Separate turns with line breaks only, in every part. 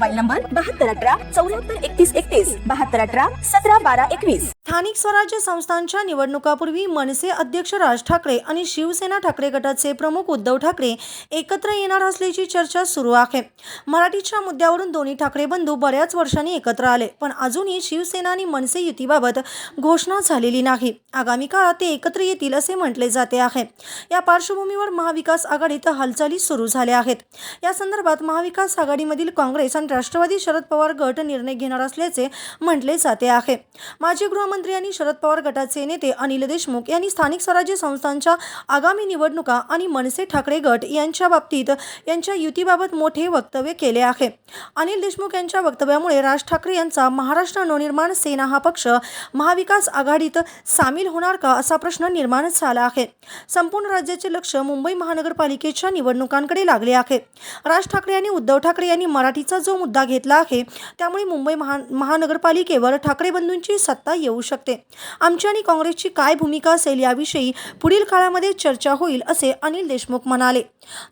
Mobile number बहात्तर अठरा चौऱ्याहत्तर एकतीस एकतीस बहात्तर अठरा सतरा बारा एकवीस.
स्थानिक स्वराज्य संस्थांच्या निवडणुकापूर्वी मनसे अध्यक्ष राज ठाकरे आणि शिवसेना ठाकरे गटाचे प्रमुख उद्धव ठाकरे एकत्र येणार असल्याची चर्चा सुरू आहे. मराठीच्या मुद्द्यावरून दोन्ही ठाकरे बंधू बऱ्याच वर्षांनी एकत्र आले पण अजूनही शिवसेना आणि मनसे युतीबाबत घोषणा झालेली नाही. आगामी काळात ते एकत्र येतील असे म्हटले जाते आहे. या पार्श्वभूमीवर महाविकास आघाडीत हालचाली सुरू झाल्या आहेत. या संदर्भात महाविकास आघाडीमधील काँग्रेस आणि राष्ट्रवादी शरद पवार गट निर्णय घेणार असल्याचे म्हटले जाते आहे. माजी गृहमंत्री आणि शरद पवार गटाचे नेते अनिल देशमुख यांनी स्थानिक स्वराज्य संस्थांच्या आगामी निवडणुका आणि मनसे ठाकरे गट यांच्या बाबतीत यांच्या युतीबाबत मोठे वक्तव्य केले आहे. अनिल देशमुख यांच्या वक्तव्यामुळे राज ठाकरे यांचा महाराष्ट्र नवनिर्माण सेना हा पक्ष महाविकास आघाडीत सामील होणार का असा प्रश्न निर्माण झाला आहे. संपूर्ण राज्याचे लक्ष मुंबई महानगरपालिकेच्या निवडणुकांकडे लागले आहे. राज ठाकरे आणि उद्धव ठाकरे यांनी मराठीचा जो मुद्दा घेतला आहे. त्यामुळे मुंबई महा महानगरपालिकेवर ठाकरे बंधूंची सत्ता येऊ शकते. आमची आणि काँग्रेसची काय भूमिका असेल याविषयी पुढील काळामध्ये चर्चा होईल असे अनिल देशमुख म्हणाले.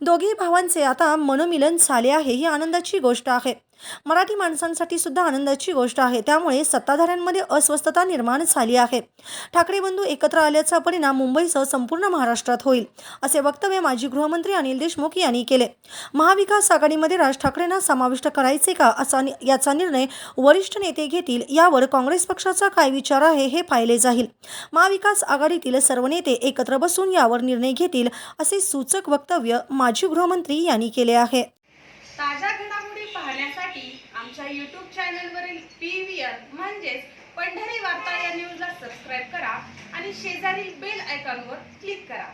दोघी भावांचे आता मनोमिलन झाले आहे ही आनंदाची गोष्ट आहे. मराठी माणसांसाठी सुद्धा आनंदाची गोष्ट आहे. त्यामुळे सत्ताधाऱ्यांमध्ये अस्वस्थता निर्माण झाली आहे. ठाकरे बंधू एकत्र आल्याचा परिणाम मुंबईसह संपूर्ण महाराष्ट्रात होईल असे वक्तव्य माजी गृहमंत्री अनिल देशमुख यांनी केले. महाविकास आघाडीमध्ये राज ठाकरेंना समाविष्ट करायचे का असा नि- याचा निर्णय वरिष्ठ नेते घेतील यावर काँग्रेस पक्षाचा काय विचार आहे हे पाहिले जाईल. महाविकास आघाडीतील सर्व नेते एकत्र बसून यावर निर्णय घेतील असे सूचक वक्तव्य माजी गृहमंत्री यांनी केले आहे.
ताज्या घडामोडी पाहण्यासाठी आमच्या यूट्यूब चॅनलवरील पी व्ही आर म्हणजेच पंढरी वार्ता या न्यूजला सबस्क्राईब करा आणि शेजारील बेल आयकॉनवर क्लिक करा.